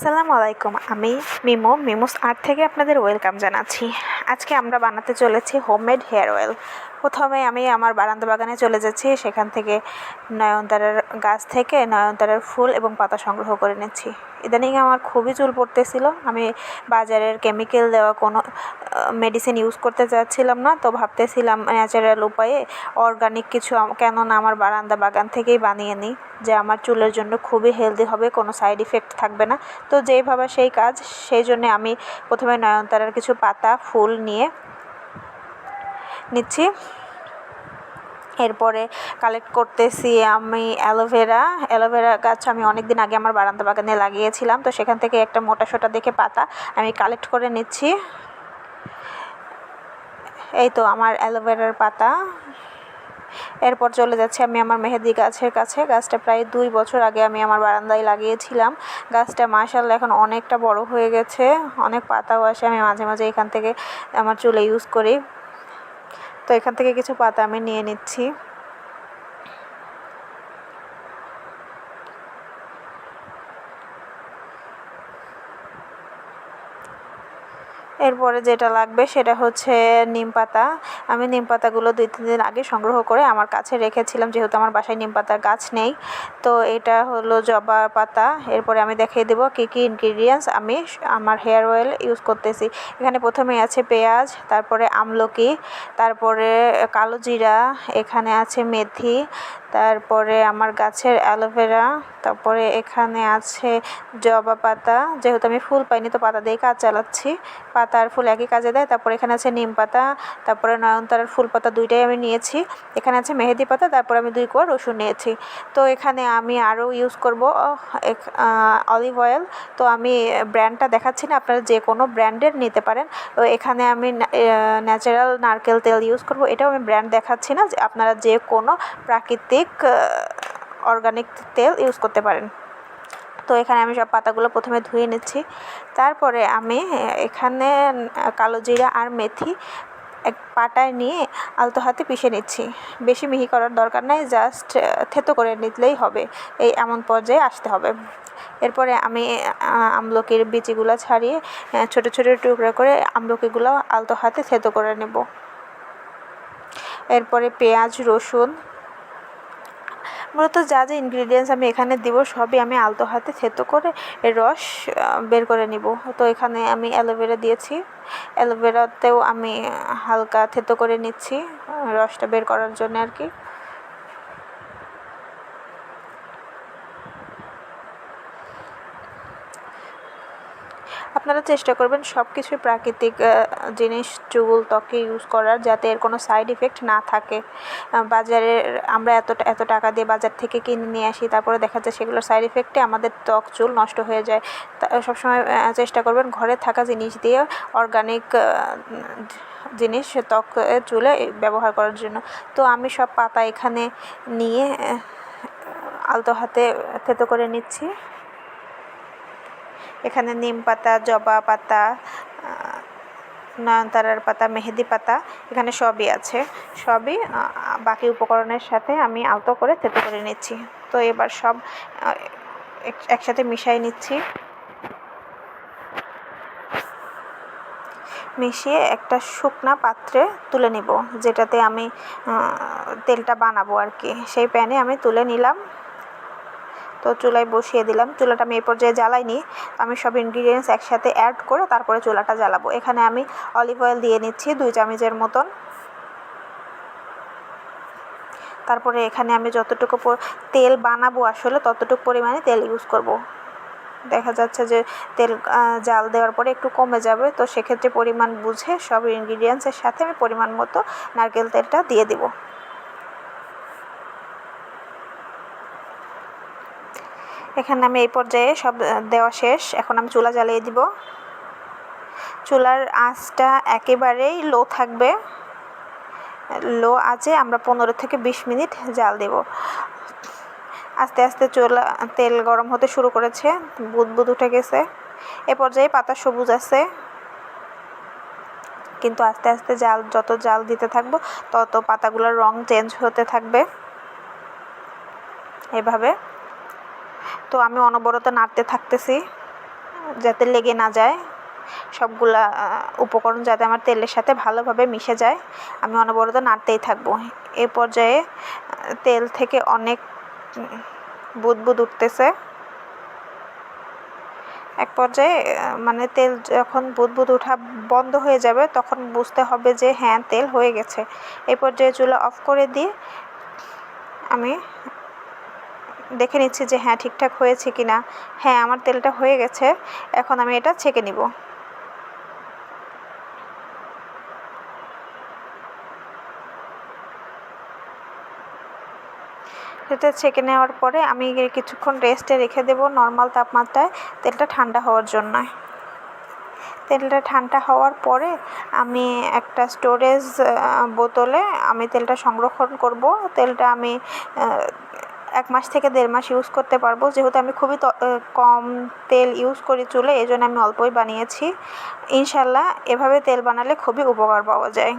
আসসালামু আলাইকুম, আমি মিমো, মিমোস আর্ট থেকে আপনাদের ওয়েলকাম জানাচ্ছি। আজকে আমরা বানাতে চলেছি হোমমেড হেয়ার অয়েল। প্রথমে আমি আমার বারান্দা বাগানে চলে যাচ্ছি, সেখান থেকে নয়নতারার গাছ থেকে নয়নতারার ফুল এবং পাতা সংগ্রহ করে নিচ্ছি। ইদানিং আমার খুবই চুল পড়তেছিল, আমি বাজারের কেমিক্যাল দেওয়া কোনো মেডিসিন ইউজ করতে চাচ্ছিলাম না, তো ভাবতেছিলাম ন্যাচারাল উপায়ে অর্গানিক কিছু কেননা আমার বারান্দা বাগান থেকেই বানিয়ে নিই, যে আমার চুলের জন্য খুবই হেলদি হবে, কোনো সাইড ইফেক্ট থাকবে না। তো যেই ভাবা সেই কাজ, সেই জন্যে আমি প্রথমে নয়নতারার কিছু পাতা, ফুল নিয়ে নিচ্ছি। এরপরে কালেক্ট করতেছি আমি অ্যালোভেরা অ্যালোভেরা গাছ আমি অনেক দিন আগে আমার বারান্দা বাগানে লাগিয়েছিলাম, তো সেখান থেকে একটা মোটা সোটা দেখে পাতা আমি কালেক্ট করে নিচ্ছি। এই তো আমার অ্যালোভেরার পাতা। এরপর চলে যাচ্ছে আমি আমার মেহেদি গাছের কাছে। গাছটা প্রায় দুই বছর আগে আমি আমার বারান্দায় লাগিয়েছিলাম। গাছটা মাসাল্লা এখন অনেকটা বড় হয়ে গেছে। অনেক পাতাও আসে, আমি মাঝে মাঝে এখান থেকে আমার চুলে ইউজ করি। তো এখান থেকে কিছু পাতা আমি নিয়ে নিচ্ছি। এরপরে যেটা লাগবে সেটা হচ্ছে নিম পাতা। আমি নিম পাতাগুলো দুই, তিন দিন আগে সংগ্রহ করে আমার কাছে রেখেছিলাম, যেহেতু আমার বাসায় নিম পাতার গাছ নেই। তো এটা হলো জবা পাতা। এরপরে আমি দেখিয়ে দেবো কী কী ইনগ্রিডিয়েন্টস আমি আমার হেয়ার অয়েল ইউজ করতেছি। এখানে প্রথমে আছে পেঁয়াজ, তারপরে আমলকি, তারপরে কালো জিরা, এখানে আছে মেথি তারপরে আমার গাছের অ্যালোভেরা, তারপরে এখানে আছে জবা পাতা। যেহেতু আমি ফুল পাইনি, তো পাতা দিয়ে কাজ চালাচ্ছি। পাতা আর ফুল একই কাজে দেয়, তারপরে এখানে আছে নিম পাতা, তারপরে নয়নতারার ফুল পাতা দুইটাই আমি নিয়েছি। এখানে আছে মেহেদি পাতা, তারপর আমি দুই কোয়া রসুন নিয়েছি। তো এখানে আমি আরও ইউজ করব অলিভ অয়েল তো আমি ব্র্যান্ডটা দেখাচ্ছি না, আপনারা যে কোনো ব্র্যান্ডের নিতে পারেন। তো এখানে আমি ন্যাচারাল নারকেল তেল ইউজ করব, এটাও আমি ব্র্যান্ড দেখাচ্ছি না। যে আপনারা যে কোনো প্রাকৃতিক অর্গানিক অর্গানিক তেল ইউজ করতে পারেন। তো এখানে আমি সব পাতাগুলো প্রথমে ধুয়ে নিচ্ছি। তারপরে আমি এখানে কালো জিরা আর মেথি এক পাটায় নিয়ে আলতো হাতে পিষে নিচ্ছি। বেশি মিহি করার দরকার নাই জাস্ট থেতো করে নিলেই হবে। এই এমন পর্যায়ে আসতে হবে। এরপরে আমি আমলকির বিচিগুলো ছাড়িয়ে ছোটো ছোটো টুকরা করে আমলকিগুলো আলতো হাতে থেতো করে নেব। এরপরে পেঁয়াজ, রসুন মূলত যা যা ইনগ্রিডিয়েন্টস আমি এখানে দিব, সবই আমি আলতো হাতে থেতো করে রস বের করে নিব। তো এখানে আমি অ্যালোভেরা দিয়েছি। অ্যালোভেরাতেও আমি হালকা থেতো করে নিচ্ছি, রসটা বের করার জন্য আর কি। আপনারা চেষ্টা করবেন সব কিছুই প্রাকৃতিক জিনিস চুল ত্বকে ইউজ করার যাতে এর কোনো সাইড ইফেক্ট না থাকে। আহ, বাজারের আমরা এত এত টাকা দিয়ে বাজার থেকে কিনে নিয়ে আসি তারপরে দেখা যায় সেগুলোর সাইড ইফেক্টে আমাদের ত্বক চুল নষ্ট হয়ে যায়। সবসময় চেষ্টা করবেন ঘরে থাকা জিনিস দিয়ে অর্গানিক জিনিস ত্বক চুলে ব্যবহার করার জন্য। তো আমি সব পাতা এখানে নিয়ে আলতো হাতে থেতো করে নিচ্ছি। এখানে নিম পাতা, জবা পাতা নয়নতারার পাতা, মেহেদি পাতা, এখানে সবই আছে। সবই বাকি উপকরণের সাথে আমি আলতো করে থেতো করে নিচ্ছি। তো এবার সব এক- একসাথে মিশিয়ে নিচ্ছি। মিশিয়ে একটা শুকনা পাত্রে তুলে নিব, যেটাতে আমি তেলটা বানাবো আর কি। সেই প্যানে আমি তুলে নিলাম। তো চুলায় বসিয়ে দিলাম। চুলাটা আমি এই পর্যায়ে জ্বালাইনি। আমি সব ইনগ্রিডিয়েন্টস একসাথে অ্যাড করে তারপরে চুলাটা জ্বালাবো। এখানে আমি অলিভ অয়েল দিয়ে নিচ্ছি দুই চামচের মতন। তারপরে এখানে আমি যতটুকু তেল বানাবো আসলে ততটুকু পরিমাণে তেল ইউজ করব। দেখা যাচ্ছে যে তেল জাল দেওয়ার পরে একটু কমে যাবে। তো সেক্ষেত্রে পরিমাণ বুঝে সব ইনগ্রিডিয়েন্টসের সাথে আমি পরিমাণ মতো নারকেল তেলটা দিয়ে দিব। এখানে আমি এই পর্যায়ে সব দেওয়া শেষ। এখন আমি চুলা জ্বালিয়ে দিব। চুলার আঁচটা একেবারেই লো থাকবে। লো আঁচে আমরা পনেরো থেকে বিশ মিনিট জাল দেব। আস্তে আস্তে চুলা, তেল গরম হতে শুরু করেছে। বুদবুদ উঠে গেছে। এ পর্যায়ে পাতা সবুজ আছে। কিন্তু আস্তে আস্তে জাল, যত জাল দিতে থাকব, তত পাতাগুলোর রং চেঞ্জ হতে থাকবে। এভাবে তো আমি অনবরত নাড়তে থাকতেছি, যাতে লেগে না যায়। সবগুলা উপকরণ যাতে আমার তেলের সাথে ভালোভাবে মিশে যায়, আমি অনবরত নাড়তেই থাকব। এ পর্যায়ে তেল থেকে অনেক বুদবুদ উঠতেছে। এক পর্যায়ে মানে তেল যখন বুদবুদ ওঠা বন্ধ হয়ে যাবে, তখন বুঝতে হবে যে হ্যাঁ তেল হয়ে গেছে। এই পর্যায়ে চুলা অফ করে দিয়ে আমি দেখে নিচ্ছি যে হ্যাঁ ঠিকঠাক হয়েছে কি না হ্যাঁ আমার তেলটা হয়ে গেছে। এখন আমি এটা ছেঁকে নিব। সেটা ছেঁকে নেওয়ার পরে আমি কিছুক্ষণ রেস্টে রেখে দেবো নর্মাল তাপমাত্রায় তেলটা ঠান্ডা হওয়ার জন্য। তেলটা ঠান্ডা হওয়ার পরে আমি একটা স্টোরেজ বোতলে আমি তেলটা সংরক্ষণ করব। তেলটা আমি এক মাস থেকে দেড় মাস ইউজ করতে পারব। যেহেতু আমি খুবই কম তেল ইউজ করি চুলে এই জন্য আমি অল্পই বানিয়েছি। ইনশাল্লাহ এভাবে তেল বানালে খুবই উপকার পাওয়া যায়।